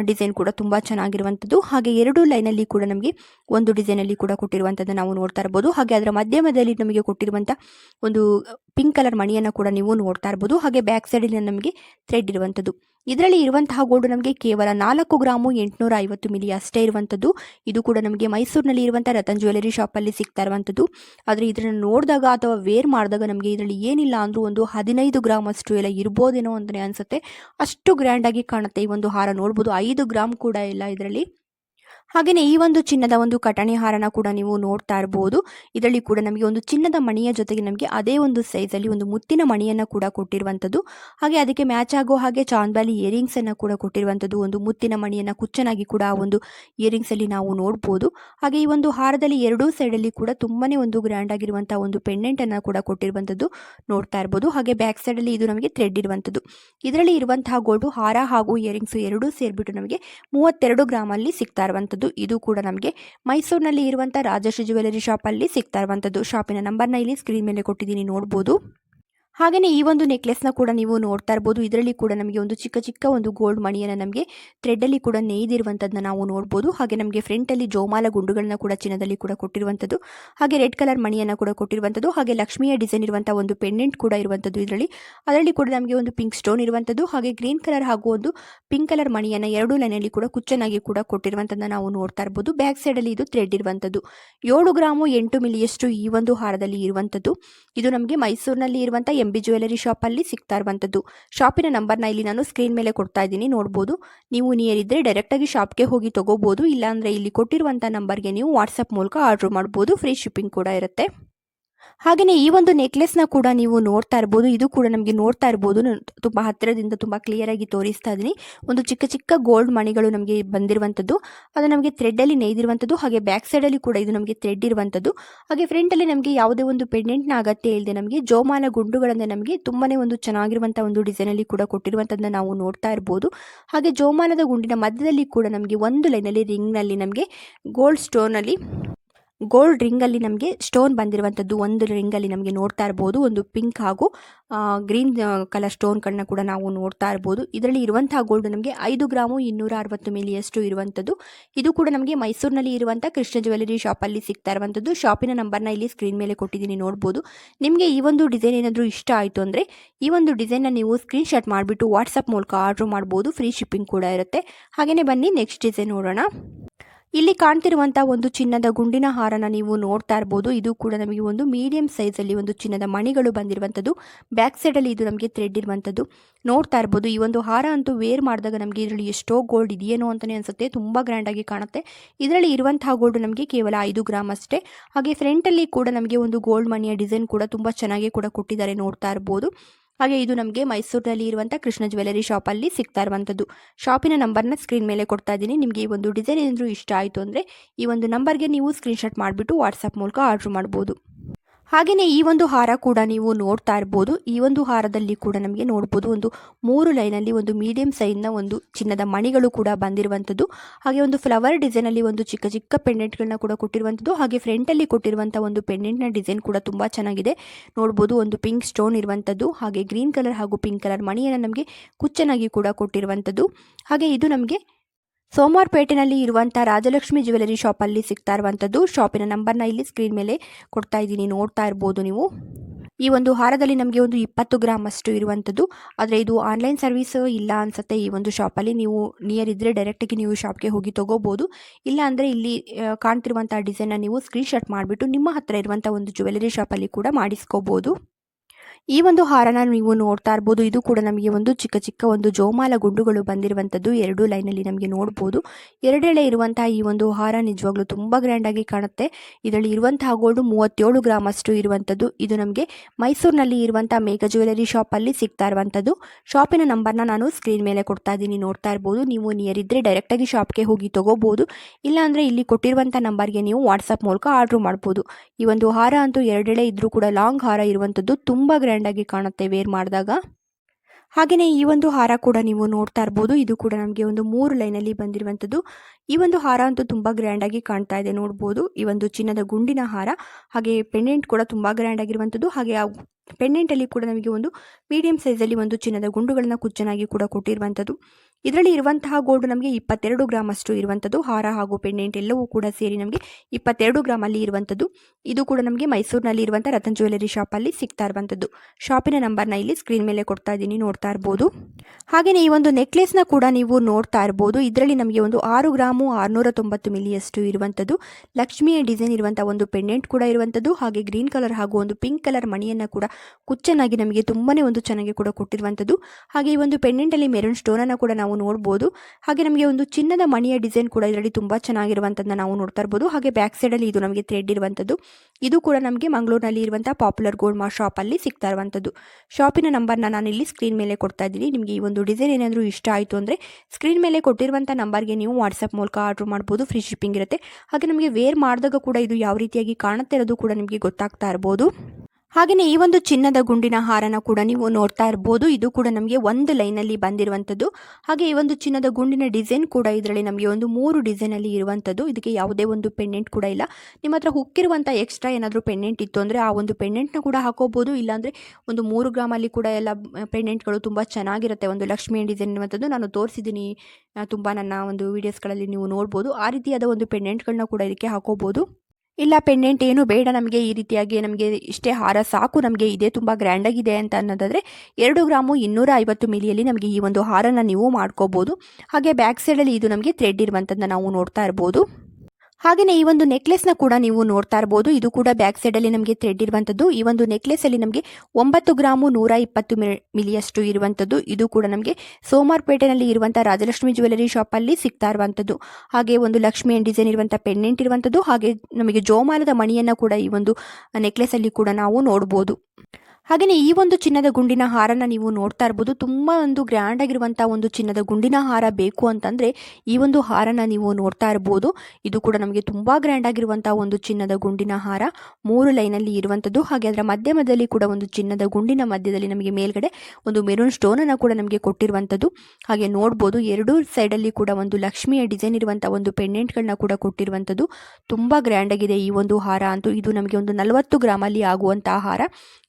ಡಿಸೈನ್ ಕೂಡ ತುಂಬ ಚೆನ್ನಾಗಿರುವಂಥದ್ದು ಹಾಗೆ ಎರಡು ಲೈನಲ್ಲಿ ಕೂಡ ನಮಗೆ ಒಂದು ಡಿಸೈನಲ್ಲಿ ಕೂಡ ಕೊಟ್ಟಿರುವಂಥದ್ದು ನಾವು ನೋಡ್ತಾ ಇರ್ಬೋದು. ಹಾಗೆ ಅದರ ಮಧ್ಯಮದಲ್ಲಿ ನಮಗೆ ಕೊಟ್ಟಿರುವಂಥ ಒಂದು, ಪಿಂಕ್ ಕಲರ್ ಮಣಿಯನ್ನು ಕೂಡ ನೀವು ನೋಡ್ತಾ ಇರ್ಬೋದು. ಹಾಗೆ ಬ್ಯಾಕ್ ಸೈಡಲ್ಲಿ ನಮಗೆ ಥ್ರೆಡ್ ಇರುವಂಥದ್ದು ಇದರಲ್ಲಿ ಇರುವಂತಹ ಗೋಲ್ಡ್ ನಮಗೆ ಕೇವಲ ನಾಲ್ಕು ಗ್ರಾಮು ಎಂಟುನೂರ ಐವತ್ತು ಮಿಲಿ ಅಷ್ಟೇ ಇರುವಂಥದ್ದು. ಇದು ಕೂಡ ನಮಗೆ ಮೈಸೂರಿನಲ್ಲಿ ಇರುವಂಥ ರತನ್ ಜ್ಯುವೆಲರಿ ಶಾಪಲ್ಲಿ ಸಿಗ್ತಾ ಇರುವಂಥದ್ದು. ಆದರೆ ಇದನ್ನು ನೋಡಿದಾಗ ಅಥವಾ ವೇರ್ ಮಾಡಿದಾಗ ನಮಗೆ ಇದರಲ್ಲಿ ಏನಿಲ್ಲ ಅಂದರೂ ಒಂದು ಹದಿನೈದು ಗ್ರಾಮ್ ಅಷ್ಟು ಎಲ್ಲ ಇರ್ಬೋದೇನೋ ಅಂತಲೇ ಅನಿಸುತ್ತೆ. ಅಷ್ಟು ಗ್ರ್ಯಾಂಡಾಗಿ ಕಾಣುತ್ತೆ ಈ ಒಂದು ಹಾರ. ನೋಡ್ಬೋದು ಐದು ಗ್ರಾಮ್ ಕೂಡ ಇಲ್ಲ ಇದರಲ್ಲಿ. ಹಾಗೆಯೇ ಈ ಒಂದು ಚಿನ್ನದ ಒಂದು ಕಟಣೆ ಹಾರನ ಕೂಡ ನೀವು ನೋಡ್ತಾ ಇರಬಹುದು ಇದರಲ್ಲಿ ಕೂಡ ನಮಗೆ ಒಂದು ಚಿನ್ನದ ಮಣಿಯ ಜೊತೆಗೆ ನಮಗೆ ಅದೇ ಒಂದು ಸೈಜಲ್ಲಿ ಒಂದು ಮುತ್ತಿನ ಮಣಿಯನ್ನು ಕೂಡ ಕೊಟ್ಟಿರುವಂಥದ್ದು ಹಾಗೆ ಅದಕ್ಕೆ ಮ್ಯಾಚ್ ಆಗೋ ಹಾಗೆ ಚಾಂದ್ಬಾಲಿ ಇಯರಿಂಗ್ಸ್ ಅನ್ನು ಕೂಡ ಕೊಟ್ಟಿರುವಂಥದ್ದು ಒಂದು ಮುತ್ತಿನ ಮಣಿಯನ್ನು ಕುಚ್ಚನಾಗಿ ಕೂಡ ಆ ಒಂದು ಇಯರಿಂಗ್ಸ್ ಅಲ್ಲಿ ನಾವು ನೋಡಬಹುದು ಹಾಗೆ ಈ ಒಂದು ಹಾರದಲ್ಲಿ ಎರಡೂ ಸೈಡಲ್ಲಿ ಕೂಡ ತುಂಬಾನೇ ಒಂದು ಗ್ರ್ಯಾಂಡ್ ಆಗಿರುವಂತಹ ಒಂದು ಪೆಂಡೆಂಟ್ ಅನ್ನು ಕೂಡ ಕೊಟ್ಟಿರುವಂಥದ್ದು ನೋಡ್ತಾ ಇರಬಹುದು ಹಾಗೆ ಬ್ಯಾಕ್ ಸೈಡ್ ಅಲ್ಲಿ ಇದು ನಮಗೆ ಥ್ರೆಡ್ ಇರುವಂಥದ್ದು ಇದರಲ್ಲಿ ಇರುವಂತಹ ಗೋಲ್ಡು ಹಾರ ಹಾಗೂ ಇಯರಿಂಗ್ಸ್ ಎರಡೂ ಸೇರಿಬಿಟ್ಟು ನಮಗೆ ಮೂವತ್ತೆರಡು ಗ್ರಾಮಲ್ಲಿ ಸಿಗ್ತಾ ಇರುವಂಥದ್ದು ಇದು ಕೂಡ ನಮಗೆ ಮೈಸೂರಿನಲ್ಲಿ ಇರುವಂಥ ರಾಜಶ್ರೀ ಜ್ಯುವೆಲರಿ ಶಾಪಲ್ಲಿ ಸಿಗ್ತಾ ಇರುವಂಥದ್ದು. ಶಾಪಿನ ನಂಬರ್ನ ಇಲ್ಲಿ ಸ್ಕ್ರೀನ್ ಮೇಲೆ ಕೊಟ್ಟಿದ್ದೀನಿ, ನೋಡ್ಬೋದು. ಹಾಗೆಯೇ ಈ ಒಂದು ನೆಕ್ಲೆಸ್ನ ಕೂಡ ನೀವು ನೋಡ್ತಾ ಇರ್ಬೋದು. ಇದರಲ್ಲಿ ಕೂಡ ನಮಗೆ ಒಂದು ಚಿಕ್ಕ ಚಿಕ್ಕ ಒಂದು ಗೋಲ್ಡ್ ಮಣಿಯನ್ನು ನಮಗೆ ಥ್ರೆಡ್ಡಲ್ಲಿ ಕೂಡ ನೇಯ್ದಿರುವಂಥದ್ದನ್ನ ನಾವು ನೋಡ್ಬೋದು. ಹಾಗೆ ನಮಗೆ ಫ್ರಂಟಲ್ಲಿ ಜೋಮಾಲ ಗುಂಡುಗಳನ್ನ ಕೂಡ ಚಿನ್ನದಲ್ಲಿ ಕೂಡ ಕೊಟ್ಟಿರುವಂಥದ್ದು ಹಾಗೆ ರೆಡ್ ಕಲರ್ ಮಣಿಯನ್ನು ಕೂಡ ಕೊಟ್ಟಿರುವಂಥದ್ದು ಹಾಗೆ ಲಕ್ಷ್ಮಿಯ ಡಿಸೈನ್ ಇರುವಂಥ ಒಂದು ಪೆಂಡೆಂಟ್ ಕೂಡ ಇರುವಂಥದ್ದು ಇದರಲ್ಲಿ. ಅದರಲ್ಲಿ ಕೂಡ ನಮಗೆ ಒಂದು ಪಿಂಕ್ ಸ್ಟೋನ್ ಇರುವಂಥದ್ದು ಹಾಗೆ ಗ್ರೀನ್ ಕಲರ್ ಹಾಗೂ ಒಂದು ಪಿಂಕ್ ಕಲರ್ ಮಣಿಯನ್ನು ಎರಡು ಲೈನಲ್ಲಿ ಕೂಡ ಕುಚ್ಚನಾಗಿ ಕೂಡ ಕೊಟ್ಟಿರುವಂಥದ್ದನ್ನ ನಾವು ನೋಡ್ತಾ ಇರ್ಬೋದು. ಬ್ಯಾಕ್ ಸೈಡಲ್ಲಿ ಇದು ಥ್ರೆಡ್ ಇರುವಂಥದ್ದು ಏಳು ಗ್ರಾಮು ಎಂಟು ಮಿಲಿಯಷ್ಟು ಈ ಒಂದು ಹಾರದಲ್ಲಿ ಇರುವಂಥದ್ದು ಇದು ನಮಗೆ ಮೈಸೂರಿನಲ್ಲಿ ಇರುವಂಥ ಎಂ ಬಿ ಜ್ಯುವೆಲರಿ ಶಾಪಲ್ಲಿ ಸಿಗ್ತಾ ಇರುವಂಥದ್ದು. ಶಾಪಿನ ನಂಬರ್ನ ಇಲ್ಲಿ ನಾನು ಸ್ಕ್ರೀನ್ ಮೇಲೆ ಕೊಡ್ತಾ ಇದ್ದೀನಿ, ನೋಡ್ಬೋದು. ನೀವು ನಿಯರ್ ಇದ್ದರೆ ಡೈರೆಕ್ಟಾಗಿ ಶಾಪ್ಗೆ ಹೋಗಿ ತೊಗೋಬೋದು, ಇಲ್ಲಾಂದರೆ ಇಲ್ಲಿ ಕೊಟ್ಟಿರುವಂಥ ನಂಬರ್ಗೆ ನೀವು ವಾಟ್ಸಪ್ ಮೂಲಕ ಆರ್ಡ್ರ್ ಮಾಡ್ಬೋದು, ಫ್ರೀ ಶಿಪ್ಪಿಂಗ್ ಕೂಡ ಇರುತ್ತೆ. ಹಾಗೆಯೇ ಈ ಒಂದು ನೆಕ್ಲೆಸ್ನ ಕೂಡ ನೀವು ನೋಡ್ತಾ ಇರ್ಬೋದು. ಇದು ಕೂಡ ನಮಗೆ ನೋಡ್ತಾ ಇರ್ಬೋದು. ತುಂಬ ಹತ್ತಿರದಿಂದ ತುಂಬ ಕ್ಲಿಯರಾಗಿ ತೋರಿಸ್ತಾ ಇದ್ದೀನಿ ಒಂದು ಚಿಕ್ಕ ಚಿಕ್ಕ ಗೋಲ್ಡ್ ಮಣಿಗಳು ನಮಗೆ ಬಂದಿರುವಂಥದ್ದು ಅದು ನಮಗೆ ಥ್ರೆಡ್ಡಲ್ಲಿ ನೇಯ್ದಿರುವಂಥದ್ದು ಹಾಗೆ ಬ್ಯಾಕ್ ಸೈಡಲ್ಲಿ ಕೂಡ ಇದು ನಮಗೆ ಥ್ರೆಡ್ ಇರುವಂಥದ್ದು ಹಾಗೆ ಫ್ರಂಟಲ್ಲಿ ನಮಗೆ ಯಾವುದೇ ಒಂದು ಪೆಂಡೆಂಟ್ನ ಅಗತ್ಯ ಇಲ್ಲದೆ ನಮಗೆ ಜೋಮಾನ ಗುಂಡುಗಳನ್ನು ನಮಗೆ ತುಂಬಾ ಒಂದು ಚೆನ್ನಾಗಿರುವಂಥ ಒಂದು ಡಿಸೈನಲ್ಲಿ ಕೂಡ ಕೊಟ್ಟಿರುವಂಥದ್ದನ್ನ ನಾವು ನೋಡ್ತಾ ಇರ್ಬೋದು. ಹಾಗೆ ಜೋಮಾನದ ಗುಂಡಿನ ಮಧ್ಯದಲ್ಲಿ ಕೂಡ ನಮಗೆ ಒಂದು ಲೈನಲ್ಲಿ ರಿಂಗ್ನಲ್ಲಿ ನಮಗೆ ಗೋಲ್ಡ್ ಸ್ಟೋನಲ್ಲಿ ಗೋಲ್ಡ್ ರಿಂಗಲ್ಲಿ ನಮಗೆ ಸ್ಟೋನ್ ಬಂದಿರುವಂಥದ್ದು ಒಂದು ರಿಂಗಲ್ಲಿ ನಮಗೆ ನೋಡ್ತಾ ಇರ್ಬೋದು. ಒಂದು ಪಿಂಕ್ ಹಾಗೂ ಗ್ರೀನ್ ಕಲರ್ ಸ್ಟೋನ್ಗಳನ್ನ ಕೂಡ ನಾವು ನೋಡ್ತಾ ಇರ್ಬೋದು. ಇದರಲ್ಲಿ ಇರುವಂತಹ ಗೋಲ್ಡ್ ನಮಗೆ ಐದು ಗ್ರಾಮು ಇನ್ನೂರ ಅರವತ್ತು ಮಿಲಿಯಷ್ಟು ಇರುವಂಥದ್ದು ಇದು ಕೂಡ ನಮಗೆ ಮೈಸೂರಿನಲ್ಲಿ ಇರುವಂಥ ಕೃಷ್ಣ ಜ್ಯುವೆಲರಿ ಶಾಪಲ್ಲಿ ಸಿಗ್ತಾ ಇರುವಂಥದ್ದು ಶಾಪಿನ ನಂಬರ್ನ ಇಲ್ಲಿ ಸ್ಕ್ರೀನ್ ಮೇಲೆ ಕೊಟ್ಟಿದ್ದೀನಿ, ನೋಡ್ಬೋದು. ನಿಮಗೆ ಈ ಒಂದು ಡಿಸೈನ್ ಏನಾದರೂ ಇಷ್ಟ ಆಯಿತು ಅಂದರೆ, ಈ ಒಂದು ಡಿಸೈನ್ನ ನೀವು ಸ್ಕ್ರೀನ್ ಶಾಟ್ ಮಾಡಿಬಿಟ್ಟು ವಾಟ್ಸಪ್ ಮೂಲಕ ಆರ್ಡ್ರ್ ಮಾಡ್ಬೋದು. ಫ್ರೀ ಶಿಪ್ಪಿಂಗ್ ಕೂಡ ಇರುತ್ತೆ. ಹಾಗೆಯೇ ಬನ್ನಿ ನೆಕ್ಸ್ಟ್ ಡಿಸೈನ್ ನೋಡೋಣ. ಇಲ್ಲಿ ಕಾಣ್ತಿರುವಂತಹ ಒಂದು ಚಿನ್ನದ ಗುಂಡಿನ ಹಾರನ ನೀವು ನೋಡ್ತಾ ಇರಬಹುದು ಇದು ಕೂಡ ನಮಗೆ ಒಂದು ಮೀಡಿಯಂ ಅಲ್ಲಿ ಒಂದು ಚಿನ್ನದ ಮಣಿಗಳು ಬಂದಿರುವಂತದ್ದು. ಬ್ಯಾಕ್ ಸೈಡ್ ಅಲ್ಲಿ ಇದು ನಮಗೆ ಥ್ರೆಡ್ ಇರುವಂಥದ್ದು ನೋಡ್ತಾ ಇರಬಹುದು ಈ ಒಂದು ಹಾರ ಅಂತೂ ವೇರ್ ಮಾಡಿದಾಗ ನಮಗೆ ಇದರಲ್ಲಿ ಎಷ್ಟೋ ಗೋಲ್ಡ್ ಇದೆಯೇನೋ ಅಂತಲೇ ತುಂಬಾ ಗ್ರ್ಯಾಂಡ್ ಆಗಿ ಕಾಣುತ್ತೆ. ಇದರಲ್ಲಿ ಇರುವಂತಹ ಗೋಲ್ಡ್ ನಮಗೆ ಕೇವಲ ಐದು ಗ್ರಾಮ್ ಅಷ್ಟೇ. ಹಾಗೆ ಫ್ರಂಟ್ ಅಲ್ಲಿ ಕೂಡ ನಮಗೆ ಒಂದು ಗೋಲ್ಡ್ ಮಣಿಯ ಡಿಸೈನ್ ಕೂಡ ತುಂಬಾ ಚೆನ್ನಾಗಿ ಕೂಡ ಕೊಟ್ಟಿದ್ದಾರೆ ನೋಡ್ತಾ ಇರ್ಬೋದು. ಹಾಗೆ ಇದು ನಮಗೆ ಮೈಸೂರಿನಲ್ಲಿ ಇರುವಂಥ ಕೃಷ್ಣ ಜ್ಯುವೆಲರಿ ಶಾಪಲ್ಲಿ ಸಿಗ್ತಾ ಇರುವಂಥದ್ದು ಶಾಪಿನ ನಂಬರ್ನ ಸ್ಕ್ರೀನ್ ಮೇಲೆ ಕೊಡ್ತಾ ಇದ್ದೀನಿ. ನಿಮಗೆ ಈ ಒಂದು ಡಿಸೈನ್ ಏನಾದರೂ ಇಷ್ಟ ಆಯಿತು ಅಂದರೆ ಈ ಒಂದು ನಂಬರ್ಗೆ ನೀವು ಸ್ಕ್ರೀನ್ಶಾಟ್ ಮಾಡಿಬಿಟ್ಟು ವಾಟ್ಸಪ್ ಮೂಲಕ ಆರ್ಡ್ರ್ ಮಾಡ್ಬೋದು. ಹಾಗೆಯೇ ಈ ಒಂದು ಹಾರ ಕೂಡ ನೀವು ನೋಡ್ತಾ ಇರ್ಬೋದು. ಈ ಒಂದು ಹಾರದಲ್ಲಿ ಕೂಡ ನಮಗೆ ನೋಡ್ಬೋದು ಒಂದು ಮೂರು ಲೈನಲ್ಲಿ ಒಂದು ಮೀಡಿಯಂ ಸೈಜ್ನ ಒಂದು ಚಿನ್ನದ ಮಣಿಗಳು ಕೂಡ ಬಂದಿರುವಂಥದ್ದು. ಹಾಗೆ ಒಂದು ಫ್ಲವರ್ ಡಿಸೈನಲ್ಲಿ ಒಂದು ಚಿಕ್ಕ ಚಿಕ್ಕ ಪೆಂಡೆಂಟ್ಗಳನ್ನ ಕೂಡ ಕೊಟ್ಟಿರುವಂಥದ್ದು. ಹಾಗೆ ಫ್ರಂಟಲ್ಲಿ ಕೊಟ್ಟಿರುವಂಥ ಒಂದು ಪೆಂಡೆಂಟ್ನ ಡಿಸೈನ್ ಕೂಡ ತುಂಬ ಚೆನ್ನಾಗಿದೆ. ನೋಡ್ಬೋದು ಒಂದು ಪಿಂಕ್ ಸ್ಟೋನ್ ಇರುವಂಥದ್ದು. ಹಾಗೆ ಗ್ರೀನ್ ಕಲರ್ ಹಾಗೂ ಪಿಂಕ್ ಕಲರ್ ಮಣಿಯನ್ನು ನಮಗೆ ಕುಚ್ಚನಾಗಿ ಕೂಡ ಕೊಟ್ಟಿರುವಂಥದ್ದು. ಹಾಗೆ ಇದು ನಮಗೆ ಸೋಮವಾರಪೇಟೆನಲ್ಲಿ ಇರುವಂಥ ರಾಜಲಕ್ಷ್ಮಿ ಜ್ಯುವೆಲರಿ ಶಾಪಲ್ಲಿ ಸಿಗ್ತಾ ಇರುವಂಥದ್ದು ಶಾಪಿನ ನಂಬರ್ನ ಇಲ್ಲಿ ಸ್ಕ್ರೀನ್ ಮೇಲೆ ಕೊಡ್ತಾ ಇದ್ದೀನಿ. ನೋಡ್ತಾ ಇರ್ಬೋದು ನೀವು. ಈ ಒಂದು ಹಾರದಲ್ಲಿ ನಮಗೆ ಒಂದು ಇಪ್ಪತ್ತು ಗ್ರಾಮ್ ಅಷ್ಟು ಇರುವಂಥದ್ದು ಆದರೆ ಇದು ಆನ್ಲೈನ್ ಸರ್ವಿಸ್ ಇಲ್ಲ ಅನಿಸುತ್ತೆ. ಈ ಒಂದು ಶಾಪಲ್ಲಿ ನೀವು ನಿಯರ್ ಇದ್ದರೆ ಡೈರೆಕ್ಟಾಗಿ ನೀವು ಶಾಪ್ಗೆ ಹೋಗಿ ತೊಗೋಬೋದು. ಇಲ್ಲ ಅಂದರೆ ಇಲ್ಲಿ ಕಾಣ್ತಿರುವಂಥ ಡಿಸೈನ್ನ ನೀವು ಸ್ಕ್ರೀನ್ಶಾಟ್ ಮಾಡಿಬಿಟ್ಟು ನಿಮ್ಮ ಹತ್ತಿರ ಇರುವಂಥ ಒಂದು ಜ್ಯುವೆಲರಿ ಶಾಪಲ್ಲಿ ಕೂಡ ಮಾಡಿಸ್ಕೋಬೋದು. ಈ ಒಂದು ಹಾರನ ನೀವು ನೋಡ್ತಾ ಇರ್ಬೋದು. ಇದು ಕೂಡ ನಮಗೆ ಒಂದು ಚಿಕ್ಕ ಚಿಕ್ಕ ಒಂದು ಜೋಮಾಲ ಗುಂಡುಗಳು ಬಂದಿರುವಂಥದ್ದು. ಎರಡು ಲೈನಲ್ಲಿ ನಮಗೆ ನೋಡ್ಬೋದು. ಎರಡೆಳೆ ಇರುವಂತಹ ಈ ಒಂದು ಹಾರ ನಿಜವಾಗ್ಲೂ ಗ್ರ್ಯಾಂಡ್ ಆಗಿ ಕಾಣುತ್ತೆ. ಇದರಲ್ಲಿ ಇರುವಂತಹ ಗೋಲ್ಡ್ ಮೂವತ್ತೇಳು ಗ್ರಾಮ್ ಅಷ್ಟು ಇರುವಂಥದ್ದು. ಇದು ನಮಗೆ ಮೈಸೂರಿನಲ್ಲಿ ಇರುವಂತಹ ಮೇಘ ಜ್ಯುವೆಲರಿ ಶಾಪಲ್ಲಿ ಸಿಗ್ತಾ ಇರುವಂಥದ್ದು. ಶಾಪಿನ ನಂಬರ್ನ ನಾನು ಸ್ಕ್ರೀನ್ ಮೇಲೆ ಕೊಡ್ತಾ ಇದ್ದೀನಿ. ನೋಡ್ತಾ ಇರ್ಬೋದು. ನೀವು ನಿಯರ್ ಇದ್ದರೆ ಡೈರೆಕ್ಟಾಗಿ ಶಾಪ್ಗೆ ಹೋಗಿ ತೊಗೋಬೋದು. ಇಲ್ಲಾಂದ್ರೆ ಇಲ್ಲಿ ಕೊಟ್ಟಿರುವಂಥ ನಂಬರ್ಗೆ ನೀವು ವಾಟ್ಸಪ್ ಮೂಲಕ ಆರ್ಡರ್ ಮಾಡಬಹುದು ಈ ಒಂದು ಹಾರ ಅಂತೂ ಎರಡೆಳೆ ಇದ್ರೂ ಕೂಡ ಲಾಂಗ್ ಹಾರ ಇರುವಂಥದ್ದು. ತುಂಬ ಗ್ರ್ಯಾಂಡಾಗಿ ಕಾಣುತ್ತೆ ವೇರ್ ಮಾಡಿದಾಗ. ಹಾಗೆಯೇ ಈ ಒಂದು ಹಾರ ಕೂಡ ನೀವು ನೋಡ್ತಾ ಇರ್ಬೋದು. ಇದು ಕೂಡ ನಮಗೆ ಒಂದು ಮೂರು ಲೈನಲ್ಲಿ ಬಂದಿರುವಂಥದ್ದು. ಈ ಒಂದು ಹಾರ ಅಂತೂ ತುಂಬ ಗ್ರ್ಯಾಂಡಾಗಿ ಕಾಣ್ತಾ ಇದೆ ನೋಡ್ಬೋದು. ಈ ಒಂದು ಚಿನ್ನದ ಗುಂಡಿನ ಹಾರ, ಹಾಗೆ ಪೆಂಡೆಂಟ್ ಕೂಡ ತುಂಬ ಗ್ರ್ಯಾಂಡ್ ಆಗಿರುವಂಥದ್ದು ಹಾಗೆ ಆ ಪೆಂಡೆಂಟಲ್ಲಿ ಕೂಡ ನಮಗೆ ಒಂದು ಮೀಡಿಯಂ ಸೈಜಲ್ಲಿ ಒಂದು ಚಿನ್ನದ ಗುಂಡುಗಳನ್ನ ಕುಚ್ಚನಾಗಿ ಕೂಡ ಕೊಟ್ಟಿರುವಂಥದ್ದು. ಇದರಲ್ಲಿ ಇರುವಂತಹ ಗೋಲ್ಡ್ ನಮಗೆ ಇಪ್ಪತ್ತೆರಡು ಗ್ರಾಮ್ ಅಷ್ಟು ಇರುವಂಥದ್ದು. ಹಾರ ಹಾಗೂ ಪೆಂಡೆಂಟ್ ಎಲ್ಲವೂ ಕೂಡ ಸೇರಿ ನಮಗೆ ಇಪ್ಪತ್ತೆರಡು ಗ್ರಾಮಲ್ಲಿ ಇರುವಂಥದ್ದು. ಇದು ಕೂಡ ನಮಗೆ ಮೈಸೂರಿನಲ್ಲಿ ಇರುವಂಥ ರತನ್ ಜ್ಯುವೆಲರಿ ಶಾಪಲ್ಲಿ ಸಿಗ್ತಾ ಇರುವಂಥದ್ದು. ಶಾಪಿನ ನಂಬರ್ನ ಇಲ್ಲಿ ಸ್ಕ್ರೀನ್ ಮೇಲೆ ಕೊಡ್ತಾ ಇದ್ದೀನಿ, ನೋಡ್ತಾ ಇರ್ಬೋದು. ಹಾಗೆಯೇ ಈ ಒಂದು ನೆಕ್ಲೆಸ್ನ ಕೂಡ ನೀವು ನೋಡ್ತಾ ಇರ್ಬೋದು. ಇದರಲ್ಲಿ ನಮಗೆ ಒಂದು ಆರು ಗ್ರಾಮು ಆರುನೂರ ತೊಂಬತ್ತು ಮಿಲಿಯಷ್ಟು ಇರುವಂಥದ್ದು. ಲಕ್ಷ್ಮಿಯ ಡಿಸೈನ್ ಇರುವಂಥ ಒಂದು ಪೆಂಡೆಂಟ್ ಕೂಡ ಇರುವಂಥದ್ದು. ಹಾಗೆ ಗ್ರೀನ್ ಕಲರ್ ಹಾಗೂ ಒಂದು ಪಿಂಕ್ ಕಲರ್ ಮಣಿಯನ್ನು ಕೂಡ ಕುಚ್ಚನಾಗಿ ನಮಗೆ ತುಂಬಾ ಒಂದು ಚೆನ್ನಾಗಿ ಕೂಡ ಕೊಟ್ಟಿರುವಂಥದ್ದು. ಹಾಗೆ ಈ ಒಂದು ಪೆಂಡೆಂಟಲ್ಲಿ ಮೆರೂನ್ ಸ್ಟೋನನ್ನು ಕೂಡ ನಾವು ನೋಡ್ಬೋದು. ಹಾಗೆ ನಮಗೆ ಒಂದು ಚಿನ್ನದ ಮಣಿಯ ಡಿಸೈನ್ ಕೂಡ ಇದರಲ್ಲಿ ತುಂಬ ಚೆನ್ನಾಗಿರುವಂಥದ್ದನ್ನ ನಾವು ನೋಡ್ತಾ ಇರ್ಬೋದು. ಹಾಗೆ ಬ್ಯಾಕ್ ಸೈಡಲ್ಲಿ ಇದು ನಮಗೆ ಥ್ರೆಡ್ ಇರುವಂಥದ್ದು. ಇದು ಕೂಡ ನಮಗೆ ಮಂಗಳೂರಿನಲ್ಲಿ ಇರುವಂಥ ಪಾಪ್ಯುಲರ್ ಗೋಲ್ಡ್ ಮಾ ಶಾಪಲ್ಲಿ ಸಿಗ್ತಾ ಇರುವಂಥದ್ದು. ಶಾಪಿನ ನಂಬರ್ನ ನಾನು ಇಲ್ಲಿ ಸ್ಕ್ರೀನ್ ಮೇಲೆ ಕೊಡ್ತಾ ಇದ್ದೀನಿ. ನಿಮಗೆ ಈ ಒಂದು ಡಿಸೈನ್ ಏನಾದರೂ ಇಷ್ಟ ಆಯಿತು ಅಂದರೆ ಸ್ಕ್ರೀನ್ ಮೇಲೆ ಕೊಟ್ಟಿರುವಂಥ ನಂಬರ್ಗೆ ನೀವು ವಾಟ್ಸಪ್ ಮೂಲಕ ಆರ್ಡ್ರ್ ಮಾಡ್ಬೋದು. ಫ್ರೀ ಶಿಪ್ಪಿಂಗ್ ಇರುತ್ತೆ. ಹಾಗೆ ನಮಗೆ ವೇರ್ ಮಾಡಿದಾಗ ಕೂಡ ಇದು ಯಾವ ರೀತಿಯಾಗಿ ಕಾಣುತ್ತೆ ಇರೋದು ಕೂಡ ನಿಮಗೆ ಗೊತ್ತಾಗ್ತಾ ಇರ್ಬೋದು. ಹಾಗೆಯೇ ಈ ಒಂದು ಚಿನ್ನದ ಗುಂಡಿನ ಹಾರನ ಕೂಡ ನೀವು ನೋಡ್ತಾ ಇರ್ಬೋದು. ಇದು ಕೂಡ ನಮಗೆ ಒಂದು ಲೈನಲ್ಲಿ ಬಂದಿರುವಂಥದ್ದು. ಹಾಗೆ ಈ ಒಂದು ಚಿನ್ನದ ಗುಂಡಿನ ಡಿಸೈನ್ ಕೂಡ ಇದರಲ್ಲಿ ನಮಗೆ ಒಂದು ಮೂರು ಡಿಸೈನಲ್ಲಿ ಇರುವಂಥದ್ದು. ಇದಕ್ಕೆ ಯಾವುದೇ ಒಂದು ಪೆಂಡೆಂಟ್ ಕೂಡ ಇಲ್ಲ. ನಿಮ್ಮ ಹತ್ರ ಹುಕ್ಕಿರುವಂಥ ಎಕ್ಸ್ಟ್ರಾ ಏನಾದರೂ ಪೆಂಡೆಂಟ್ ಇತ್ತು ಅಂದರೆ ಆ ಒಂದು ಪೆಂಡೆಂಟ್ನ ಕೂಡ ಹಾಕೋಬೋದು. ಇಲ್ಲಾಂದರೆ ಒಂದು ಮೂರು ಗ್ರಾಮಲ್ಲಿ ಕೂಡ ಎಲ್ಲ ಪೆಂಡೆಂಟ್ಗಳು ತುಂಬ ಚೆನ್ನಾಗಿರುತ್ತೆ. ಒಂದು ಲಕ್ಷ್ಮಿ ಡಿಸೈನ್ ಇರುವಂಥದ್ದು ನಾನು ತೋರಿಸಿದ್ದೀನಿ. ತುಂಬ ನನ್ನ ಒಂದು ವೀಡಿಯೋಸ್ಗಳಲ್ಲಿ ನೀವು ನೋಡ್ಬೋದು. ಆ ರೀತಿಯಾದ ಒಂದು ಪೆಂಡೆಂಟ್ಗಳನ್ನ ಕೂಡ ಇದಕ್ಕೆ ಹಾಕೋಬೋದು. ಇಲ್ಲ ಪೆಂಡೆಂಟ್ ಏನು ಬೇಡ ನಮಗೆ ಈ ರೀತಿಯಾಗಿ ನಮಗೆ ಇಷ್ಟೇ ಹಾರ ಸಾಕು, ನಮಗೆ ಇದೇ ತುಂಬ ಗ್ರ್ಯಾಂಡಾಗಿದೆ ಅಂತ ಅನ್ನೋದಾದರೆ ಎರಡು ಗ್ರಾಮು ಇನ್ನೂರ ಐವತ್ತು ಮಿಲಿಯಲ್ಲಿ ನಮಗೆ ಈ ಒಂದು ಹಾರನ ನೀವು ಮಾಡ್ಕೋಬೋದು. ಹಾಗೆ ಬ್ಯಾಕ್ ಸೈಡಲ್ಲಿ ಇದು ನಮಗೆ ಥ್ರೆಡ್ ಇರುವಂಥದ್ದನ್ನ ನಾವು ನೋಡ್ತಾ ಇರ್ಬೋದು. ಹಾಗೆಯೇ ಈ ಒಂದು ನೆಕ್ಲೆಸ್ನ ಕೂಡ ನೀವು ನೋಡ್ತಾ ಇರಬಹುದು ಇದು ಕೂಡ ಬ್ಯಾಕ್ ಸೈಡ್ ಅಲ್ಲಿ ನಮಗೆ ಥ್ರೆಡ್ ಇರುವಂತದ್ದು. ಈ ಒಂದು ನೆಕ್ಲೆಸ್ ಅಲ್ಲಿ ನಮಗೆ ಒಂಬತ್ತು ಗ್ರಾಮು ನೂರ ಇಪ್ಪತ್ತು ಮಿಲಿಯಷ್ಟು ಇರುವಂತದ್ದು. ಇದು ಕೂಡ ನಮಗೆ ಸೋಮಾರ್ಪೇಟೆನಲ್ಲಿ ಇರುವಂತಹ ರಾಜಲಕ್ಷ್ಮಿ ಜ್ಯುವೆಲರಿ ಶಾಪ್ ಅಲ್ಲಿ ಸಿಗ್ತಾ ಇರುವಂಥದ್ದು ಹಾಗೆ ಒಂದು ಲಕ್ಷ್ಮಿ ಡಿಸೈನ್ ಇರುವಂತಹ ಪೆಂಡೆಂಟ್ ಇರುವಂಥದ್ದು ಹಾಗೆ ನಮಗೆ ಜೋಮಾಲದ ಮಣಿಯನ್ನ ಕೂಡ ಈ ಒಂದು ನೆಕ್ಲೆಸ್ ಅಲ್ಲಿ ಕೂಡ ನಾವು ನೋಡ್ಬೋದು. ಹಾಗೆಯೇ ಈ ಒಂದು ಚಿನ್ನದ ಗುಂಡಿನ ಹಾರನ ನೀವು ನೋಡ್ತಾ ಇರ್ಬೋದು. ತುಂಬ ಒಂದು ಗ್ರ್ಯಾಂಡ್ ಆಗಿರುವಂಥ ಒಂದು ಚಿನ್ನದ ಗುಂಡಿನ ಹಾರ ಬೇಕು ಅಂತಂದರೆ ಈ ಒಂದು ಹಾರನ ನೀವು ನೋಡ್ತಾ ಇರ್ಬೋದು. ಇದು ಕೂಡ ನಮಗೆ ತುಂಬ ಗ್ರ್ಯಾಂಡ್ ಆಗಿರುವಂಥ ಒಂದು ಚಿನ್ನದ ಗುಂಡಿನ ಹಾರ. ಮೂರು ಲೈನಲ್ಲಿ ಇರುವಂಥದ್ದು ಹಾಗೆ ಅದರ ಮಧ್ಯದಲ್ಲಿ ಕೂಡ ಒಂದು ಚಿನ್ನದ ಗುಂಡಿನ ಮಧ್ಯದಲ್ಲಿ ನಮಗೆ ಮೇಲ್ಗಡೆ ಒಂದು ಮೆರೂನ್ ಸ್ಟೋನನ್ನು ಕೂಡ ನಮಗೆ ಕೊಟ್ಟಿರುವಂಥದ್ದು ಹಾಗೆ ನೋಡ್ಬೋದು ಎರಡೂ ಸೈಡಲ್ಲಿ ಕೂಡ ಒಂದು ಲಕ್ಷ್ಮಿಯ ಡಿಸೈನ್ ಇರುವಂಥ ಒಂದು ಪೆಂಡೆಂಟ್ಗಳನ್ನ ಕೂಡ ಕೊಟ್ಟಿರುವಂಥದ್ದು ತುಂಬ ಗ್ರ್ಯಾಂಡ್ ಆಗಿದೆ ಈ ಒಂದು ಹಾರ ಅಂತೂ. ಇದು ನಮಗೆ ಒಂದು ನಲವತ್ತು ಗ್ರಾಮಲ್ಲಿ ಆಗುವಂಥ ಹಾರ.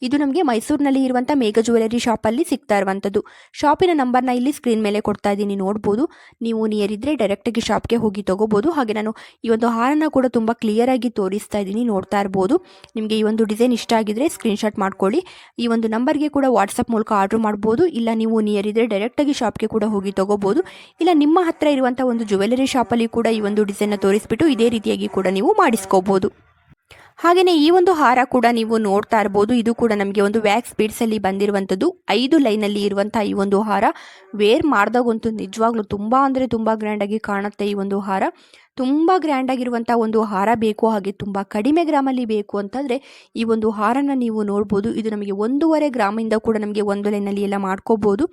ಇದು ನಮಗೆ ಮೈಸೂರಿನಲ್ಲಿ ಇರುವಂಥ ಮೇಘ ಜ್ಯುವೆಲರಿ ಶಾಪಲ್ಲಿ ಸಿಗ್ತಾ ಇರುವಂಥದ್ದು. ಶಾಪಿನ ನಂಬರ್ನ ಇಲ್ಲಿ ಸ್ಕ್ರೀನ್ ಮೇಲೆ ಕೊಡ್ತಾ ಇದ್ದೀನಿ, ನೋಡ್ಬೋದು. ನೀವು ನಿಯರ್ ಇದ್ದರೆ ಡೈರೆಕ್ಟಾಗಿ ಶಾಪ್ಗೆ ಹೋಗಿ ತೊಗೋಬೋದು. ಹಾಗೆ ನಾನು ಈ ಒಂದು ಹಾರನ ಕೂಡ ತುಂಬ ಕ್ಲಿಯರಾಗಿ ತೋರಿಸ್ತಾ ಇದ್ದೀನಿ, ನೋಡ್ತಾ ಇರ್ಬೋದು. ನಿಮಗೆ ಈ ಒಂದು ಡಿಸೈನ್ ಇಷ್ಟ ಆಗಿದ್ರೆ ಸ್ಕ್ರೀನ್ಶಾಟ್ ಮಾಡ್ಕೊಳ್ಳಿ. ಈ ಒಂದು ನಂಬರ್ಗೆ ಕೂಡ ವಾಟ್ಸಪ್ ಮೂಲಕ ಆರ್ಡ್ರ್ ಮಾಡ್ಬೋದು. ಇಲ್ಲ ನೀವು ನಿಯರ್ ಇದ್ದರೆ ಡೈರೆಕ್ಟಾಗಿ ಶಾಪ್ಗೆ ಕೂಡ ಹೋಗಿ ತೊಗೋಬೋದು. ಇಲ್ಲ ನಿಮ್ಮ ಹತ್ರ ಇರುವಂಥ ಒಂದು ಜ್ಯುವೆಲರಿ ಶಾಪಲ್ಲಿ ಕೂಡ ಈ ಒಂದು ಡಿಸೈನ್ನ ತೋರಿಸ್ಬಿಟ್ಟು ಇದೇ ರೀತಿಯಾಗಿ ಕೂಡ ನೀವು ಮಾಡಿಸ್ಕೋಬೋದು. ಹಾಗೆಯೇ ಈ ಒಂದು ಹಾರ ಕೂಡ ನೀವು ನೋಡ್ತಾ ಇರಬಹುದು ಇದು ಕೂಡ ನಮಗೆ ಒಂದು ವ್ಯಾಕ್ಸ್ ಬೀಡ್ಸಲ್ಲಿ ಬಂದಿರುವಂಥದ್ದು. ಐದು ಲೈನಲ್ಲಿ ಇರುವಂಥ ಈ ಒಂದು ಹಾರ. ವೇರ್ ಮಾಡಿದಾಗಂತೂ ನಿಜವಾಗ್ಲೂ ತುಂಬ ಅಂದರೆ ತುಂಬ ಗ್ರ್ಯಾಂಡಾಗಿ ಕಾಣುತ್ತೆ ಈ ಒಂದು ಹಾರ. ತುಂಬ ಗ್ರ್ಯಾಂಡಾಗಿರುವಂಥ ಒಂದು ಹಾರ ಬೇಕು, ಹಾಗೆ ತುಂಬ ಕಡಿಮೆ ಗ್ರಾಮಲ್ಲಿ ಬೇಕು ಅಂತಂದರೆ ಈ ಒಂದು ಹಾರನ ನೀವು ನೋಡ್ಬೋದು. ಇದು ನಮಗೆ ಒಂದೂವರೆ ಗ್ರಾಮಿಂದ ಕೂಡ ನಮಗೆ ಒಂದು ಲೈನಲ್ಲಿ ಎಲ್ಲ ಮಾಡ್ಕೋಬೋದು.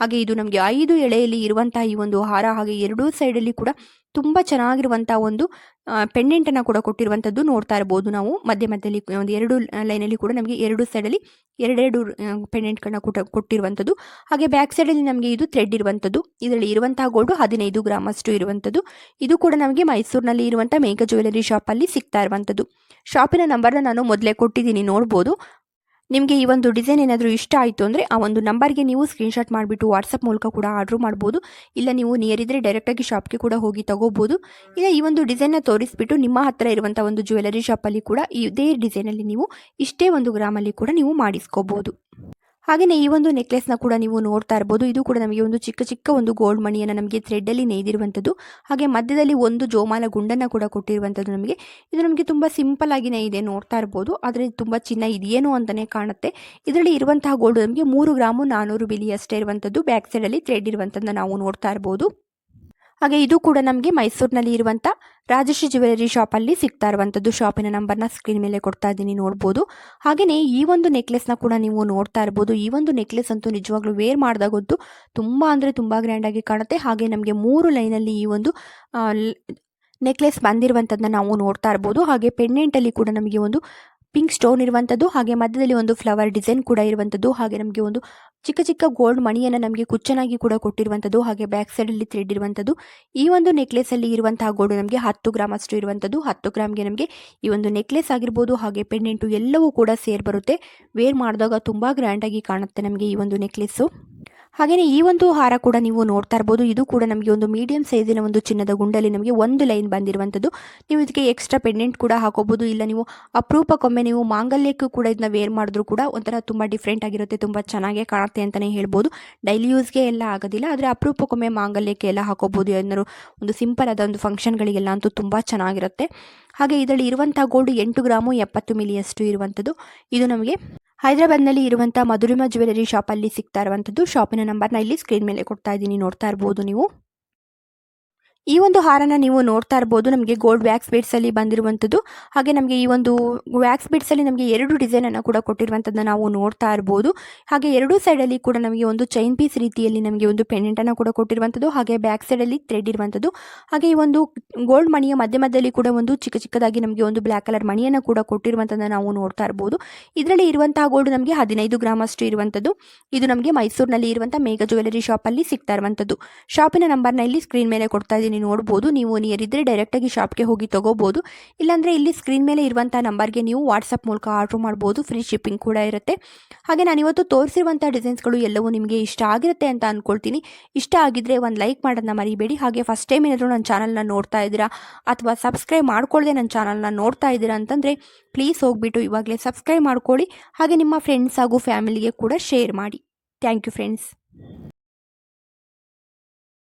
ಹಾಗೆ ಇದು ನಮಗೆ ಐದು ಎಳೆಯಲ್ಲಿ ಇರುವಂಥ ಈ ಒಂದು ಹಾರ, ಹಾಗೆ ಎರಡೂ ಸೈಡಲ್ಲಿ ಕೂಡ ತುಂಬ ಚೆನ್ನಾಗಿರುವಂಥ ಒಂದು ಪೆಂಡೆಂಟನ್ನು ಕೂಡ ಕೊಟ್ಟಿರುವಂಥದ್ದು ನೋಡ್ತಾ ಇರ್ಬೋದು ನಾವು. ಮಧ್ಯ ಮಧ್ಯದಲ್ಲಿ ಒಂದು ಎರಡು ಲೈನಲ್ಲಿ ಕೂಡ ನಮಗೆ ಎರಡು ಸೈಡಲ್ಲಿ ಎರಡೆರಡು ಪೆಂಡೆಂಟ್ಗಳನ್ನ ಕೊಟ್ಟ ಕೊಟ್ಟಿರುವಂಥದ್ದು ಹಾಗೆ ಬ್ಯಾಕ್ ಸೈಡಲ್ಲಿ ನಮಗೆ ಇದು ಥ್ರೆಡ್ ಇರುವಂಥದ್ದು ಇದರಲ್ಲಿ ಇರುವಂತಹ ಗೋಲ್ಡು ಹದಿನೈದು ಗ್ರಾಮ್ ಅಷ್ಟು ಇರುವಂಥದ್ದು ಇದು ಕೂಡ ನಮಗೆ ಮೈಸೂರಿನಲ್ಲಿ ಇರುವಂಥ ಮೇಘ ಜ್ಯುವೆಲರಿ ಶಾಪಲ್ಲಿ ಸಿಗ್ತಾ ಇರುವಂಥದ್ದು ಶಾಪಿನ ನಂಬರ್ನ ನಾನು ಮೊದಲೇ ಕೊಟ್ಟಿದ್ದೀನಿ ನೋಡ್ಬೋದು. ನಿಮಗೆ ಈ ಒಂದು ಡಿಸೈನ್ ಏನಾದರೂ ಇಷ್ಟ ಆಯಿತು ಅಂದರೆ ಆ ಒಂದು ನಂಬರ್ಗೆ ನೀವು ಸ್ಕ್ರೀನ್ಶಾಟ್ ಮಾಡಿಬಿಟ್ಟು ವಾಟ್ಸಪ್ ಮೂಲಕ ಕೂಡ ಆರ್ಡ್ರ್ ಮಾಡ್ಬೋದು. ಇಲ್ಲ ನೀವು ನಿಯರ್ ಇದ್ದರೆ ಡೈರೆಕ್ಟಾಗಿ ಶಾಪ್ಗೆ ಕೂಡ ಹೋಗಿ ತಗೋಬೋದು. ಇಲ್ಲ ಈ ಒಂದು ಡಿಸೈನ್ನ ತೋರಿಸ್ಬಿಟ್ಟು ನಿಮ್ಮ ಹತ್ತಿರ ಇರುವಂಥ ಒಂದು ಜ್ಯುವೆಲರಿ ಶಾಪಲ್ಲಿ ಕೂಡ ಇದೇ ಡಿಸೈನಲ್ಲಿ ನೀವು ಇಷ್ಟೇ ಒಂದು ಗ್ರಾಮಲ್ಲಿ ಕೂಡ ನೀವು ಮಾಡಿಸ್ಕೋಬೋದು. ಹಾಗೆಯೇ ಈ ಒಂದು ನೆಕ್ಲೆಸ್ನ ಕೂಡ ನೀವು ನೋಡ್ತಾ ಇರ್ಬೋದು. ಇದು ಕೂಡ ನಮಗೆ ಒಂದು ಚಿಕ್ಕ ಚಿಕ್ಕ ಒಂದು ಗೋಲ್ಡ್ ಮಣಿಯನ್ನು ನಮಗೆ ಥ್ರೆಡ್ಡಲ್ಲಿ ನೇಯ್ದಿರುವಂಥದ್ದು. ಹಾಗೆ ಮಧ್ಯದಲ್ಲಿ ಒಂದು ಜೋಮಾಲ ಗುಂಡನ್ನು ಕೂಡ ಕೊಟ್ಟಿರುವಂಥದ್ದು ನಮಗೆ. ಇದು ನಮಗೆ ತುಂಬ ಸಿಂಪಲ್ ಆಗಿನೇ ಇದೆ ನೋಡ್ತಾ ಇರ್ಬೋದು. ಆದರೆ ತುಂಬ ಚಿನ್ನ ಇದೆಯೇನೋ ಅಂತಲೇ ಕಾಣುತ್ತೆ. ಇದರಲ್ಲಿ ಇರುವಂತಹ ಗೋಲ್ಡ್ ನಮಗೆ ಮೂರು ಗ್ರಾಮು ನಾನ್ನೂರು ಬಿಲಿ ಅಷ್ಟೇ ಇರುವಂಥದ್ದು ಬ್ಯಾಕ್ ಸೈಡಲ್ಲಿ ಥ್ರೆಡ್ ಇರುವಂಥದ್ದನ್ನ ನಾವು ನೋಡ್ತಾ ಇರ್ಬೋದು. ಹಾಗೆ ಇದು ಕೂಡ ನಮಗೆ ಮೈಸೂರಿನಲ್ಲಿ ಇರುವಂಥ ರಾಜಶ್ರೀ ಜ್ಯುವೆಲರಿ ಶಾಪಲ್ಲಿ ಸಿಗ್ತಾ ಇರುವಂಥದ್ದು ಶಾಪಿನ ನಂಬರ್ನ ಸ್ಕ್ರೀನ್ ಮೇಲೆ ಕೊಡ್ತಾ ಇದ್ದೀನಿ, ನೋಡ್ಬೋದು. ಹಾಗೆಯೇ ಈ ಒಂದು ನೆಕ್ಲೆಸ್ನ ಕೂಡ ನೀವು ನೋಡ್ತಾ ಇರ್ಬೋದು. ಈ ಒಂದು ನೆಕ್ಲೆಸ್ ಅಂತೂ ನಿಜವಾಗ್ಲೂ ವೇರ್ ಮಾಡಿದಾಗಂತೂ ತುಂಬ ಅಂದರೆ ತುಂಬ ಗ್ರ್ಯಾಂಡಾಗಿ ಕಾಣುತ್ತೆ. ಹಾಗೆ ನಮಗೆ ಮೂರು ಲೈನಲ್ಲಿ ಈ ಒಂದು ನೆಕ್ಲೆಸ್ ಬಂದಿರುವಂಥದ್ದನ್ನ ನಾವು ನೋಡ್ತಾ ಇರ್ಬೋದು. ಹಾಗೆ ಪೆಂಡೆಂಟಲ್ಲಿ ಕೂಡ ನಮಗೆ ಒಂದು ಪಿಂಕ್ ಸ್ಟೋನ್ ಇರುವಂಥದ್ದು ಹಾಗೆ ಮಧ್ಯದಲ್ಲಿ ಒಂದು ಫ್ಲವರ್ ಡಿಸೈನ್ ಕೂಡ ಇರುವಂಥದ್ದು ಹಾಗೆ ನಮಗೆ ಒಂದು ಚಿಕ್ಕ ಚಿಕ್ಕ ಗೋಲ್ಡ್ ಮಣಿಯನ್ನು ನಮಗೆ ಕುಚ್ಚನಾಗಿ ಕೂಡ ಕೊಟ್ಟಿರುವಂಥದ್ದು ಹಾಗೆ ಬ್ಯಾಕ್ ಸೈಡಲ್ಲಿ ಥ್ರೆಡ್ ಇರುವಂಥದ್ದು ಈ ಒಂದು ನೆಕ್ಲೆಸಲ್ಲಿ ಇರುವಂತಹ ಗೋಲ್ಡ್ ನಮಗೆ ಹತ್ತು ಗ್ರಾಮ್ ಅಷ್ಟು ಇರುವಂಥದ್ದು ಹತ್ತು ಗ್ರಾಮ್ಗೆ ನಮಗೆ ಈ ಒಂದು ನೆಕ್ಲೆಸ್ ಆಗಿರ್ಬೋದು, ಹಾಗೆ ಪೆಂಡೆಂಟು ಎಲ್ಲವೂ ಕೂಡ ಸೇರಿ ಬರುತ್ತೆ. ವೇರ್ ಮಾಡಿದಾಗ ತುಂಬ ಗ್ರ್ಯಾಂಡಾಗಿ ಕಾಣುತ್ತೆ ನಮಗೆ ಈ ಒಂದು ನೆಕ್ಲೆಸ್ಸು ಹಾಗೆಯೇ ಈ ಒಂದು ಹಾರ ಕೂಡ ನೀವು ನೋಡ್ತಾ ಇರ್ಬೋದು. ಇದು ಕೂಡ ನಮಗೆ ಒಂದು ಮೀಡಿಯಂ ಸೈಜಿನ ಒಂದು ಚಿನ್ನದ ಗುಂಡಲ್ಲಿ ನಮಗೆ ಒಂದು ಲೈನ್ ಬಂದಿರುವಂಥದ್ದು. ನೀವು ಇದಕ್ಕೆ ಎಕ್ಸ್ಟ್ರಾ ಪೆಂಡೆಂಟ್ ಕೂಡ ಹಾಕೋಬಹುದು ಇಲ್ಲ ನೀವು ಅಪರೂಪಕ್ಕೊಮ್ಮೆ ನೀವು ಮಾಂಗಲ್ಯಕ್ಕೂ ಕೂಡ ಇದನ್ನ ವೇರ್ ಮಾಡಿದ್ರು ಕೂಡ ಒಂಥರ ತುಂಬ ಡಿಫ್ರೆಂಟ್ ಆಗಿರುತ್ತೆ. ತುಂಬ ಚೆನ್ನಾಗೇ ಕಾಣುತ್ತೆ ಅಂತಲೇ ಹೇಳ್ಬೋದು. ಡೈಲಿ ಯೂಸ್ಗೆ ಎಲ್ಲ ಆಗೋದಿಲ್ಲ. ಆದರೆ ಅಪರೂಪಕ್ಕೊಮ್ಮೆ ಮಾಂಗಲ್ಯಕ್ಕೆ ಎಲ್ಲ ಹಾಕೋಬಹುದು ಏನಾದ್ರು ಒಂದು ಸಿಂಪಲ್ ಆದ ಒಂದು ಫಂಕ್ಷನ್ಗಳಿಗೆಲ್ಲ ಅಂತೂ ತುಂಬ ಚೆನ್ನಾಗಿರುತ್ತೆ. ಹಾಗೆ ಇದರಲ್ಲಿ ಇರುವಂಥ ಗೋಲ್ಡ್ ಎಂಟು ಗ್ರಾಮು ಎಪ್ಪತ್ತು ಮಿಲಿಯಷ್ಟು ಇರುವಂಥದ್ದು. ಇದು ನಮಗೆ ಹೈದರಾಬಾದ್ನಲ್ಲಿ ಇರುವಂಥ ಮಧುರಿಮಾ ಜ್ಯುವೆಲರಿ ಶಾಪಲ್ಲಿ ಸಿಗ್ತಾ ಇರುವಂಥದ್ದು ಶಾಪಿನ ನಂಬರ್ನ ಇಲ್ಲಿ ಸ್ಕ್ರೀನ್ ಮೇಲೆ ಕೊಡ್ತಾ ಇದ್ದೀನಿ. ನೋಡ್ತಾ ಇರ್ಬೋದು ನೀವು. ಈ ಒಂದು ಹಾರನ ನೀವು ನೋಡ್ತಾ ಇರ್ಬೋದು. ನಮಗೆ ಗೋಲ್ಡ್ ವ್ಯಾಕ್ಸ್ ಬೀಡ್ಸಲ್ಲಿ ಬಂದಿರುವಂಥದ್ದು ಹಾಗೆ ನಮಗೆ ಈ ಒಂದು ವ್ಯಾಕ್ಸ್ ಬೀಡ್ಸಲ್ಲಿ ನಮಗೆ ಎರಡು ಡಿಸೈನನ್ನು ಕೂಡ ಕೊಟ್ಟಿರುವಂಥದ್ದನ್ನ ನಾವು ನೋಡ್ತಾ ಇರ್ಬೋದು. ಹಾಗೆ ಎರಡೂ ಸೈಡಲ್ಲಿ ಕೂಡ ನಮಗೆ ಒಂದು ಚೈನ್ ಪೀಸ್ ರೀತಿಯಲ್ಲಿ ನಮಗೆ ಒಂದು ಪೆಂಡೆಂಟನ್ನು ಕೂಡ ಕೊಟ್ಟಿರುವಂಥದ್ದು ಹಾಗೆ ಬ್ಯಾಕ್ ಸೈಡಲ್ಲಿ ಥ್ರೆಡ್ ಇರುವಂಥದ್ದು ಹಾಗೆ ಈ ಒಂದು ಗೋಲ್ಡ್ ಮಣಿಯ ಮಧ್ಯ ಮಧ್ಯದಲ್ಲಿ ಕೂಡ ಒಂದು ಚಿಕ್ಕ ಚಿಕ್ಕದಾಗಿ ನಮಗೆ ಒಂದು ಬ್ಲ್ಯಾಕ್ ಕಲರ್ ಮಣಿಯನ್ನು ಕೂಡ ಕೊಟ್ಟಿರುವಂಥದ್ದನ್ನ ನಾವು ನೋಡ್ತಾ ಇರ್ಬೋದು. ಇದರಲ್ಲಿ ಇರುವಂತಹ ಗೋಲ್ಡ್ ನಮಗೆ ಹದಿನೈದು ಗ್ರಾಮ್ ಅಷ್ಟು ಇರುವಂಥದ್ದು ಇದು ನಮಗೆ ಮೈಸೂರಿನಲ್ಲಿ ಇರುವಂಥ ಮೇಘ ಜ್ಯುವೆಲರಿ ಶಾಪಲ್ಲಿ ಸಿಗ್ತಾ ಇರುವಂಥದ್ದು ಶಾಪಿನ ನಂಬರ್ನ ಇಲ್ಲಿ ಸ್ಕ್ರೀನ್ ಮೇಲೆ ಕೊಡ್ತಾ ಇದ್ದೀನಿ. ನೋಡ್ಬೋದು. ನೀವು ನಿಯರ್ ಇದ್ದರೆ ಡೈರೆಕ್ಟಾಗಿ ಶಾಪ್ಗೆ ಹೋಗಿ ತೊಗೋಬೋದು. ಇಲ್ಲಾಂದರೆ ಇಲ್ಲಿ ಸ್ಕ್ರೀನ್ ಮೇಲೆ ಇರುವಂಥ ನಂಬರ್ಗೆ ನೀವು ವಾಟ್ಸಪ್ ಮೂಲಕ ಆರ್ಡ್ರ್ ಮಾಡ್ಬೋದು. ಫ್ರೀ ಶಿಪ್ಪಿಂಗ್ ಕೂಡ ಇರುತ್ತೆ. ಹಾಗೆ ನಾನು ಇವತ್ತು ತೋರಿಸಿರುವಂಥ ಡಿಸೈನ್ಸ್ಗಳು ಎಲ್ಲವೂ ನಿಮಗೆ ಇಷ್ಟ ಆಗಿರುತ್ತೆ ಅಂತ ಅಂದ್ಕೊಳ್ತೀನಿ ಇಷ್ಟ ಆಗಿದ್ದರೆ ಒಂದು ಲೈಕ್ ಮಾಡೋದನ್ನ ಮರಿಬೇಡಿ. ಹಾಗೆ ಫಸ್ಟ್ ಟೈಮ್ ಏನಾದರೂ ನನ್ನ ಚಾನಲ್ನ ನೋಡ್ತಾ ಇದ್ದೀರಾ ಅಥವಾ ಸಬ್ಸ್ಕ್ರೈಬ್ ಮಾಡ್ಕೊಳ್ಳದೆ ನನ್ನ ಚಾನಲ್ನ ನೋಡ್ತಾ ಇದ್ದೀರಾ ಅಂತಂದರೆ ಪ್ಲೀಸ್ ಹೋಗಿಬಿಟ್ಟು ಇವಾಗಲೇ ಸಬ್ಸ್ಕ್ರೈಬ್ ಮಾಡ್ಕೊಳ್ಳಿ. ಹಾಗೆ ನಿಮ್ಮ ಫ್ರೆಂಡ್ಸ್ ಹಾಗೂ ಫ್ಯಾಮಿಲಿಗೆ ಕೂಡ ಶೇರ್ ಮಾಡಿ. Thank you friends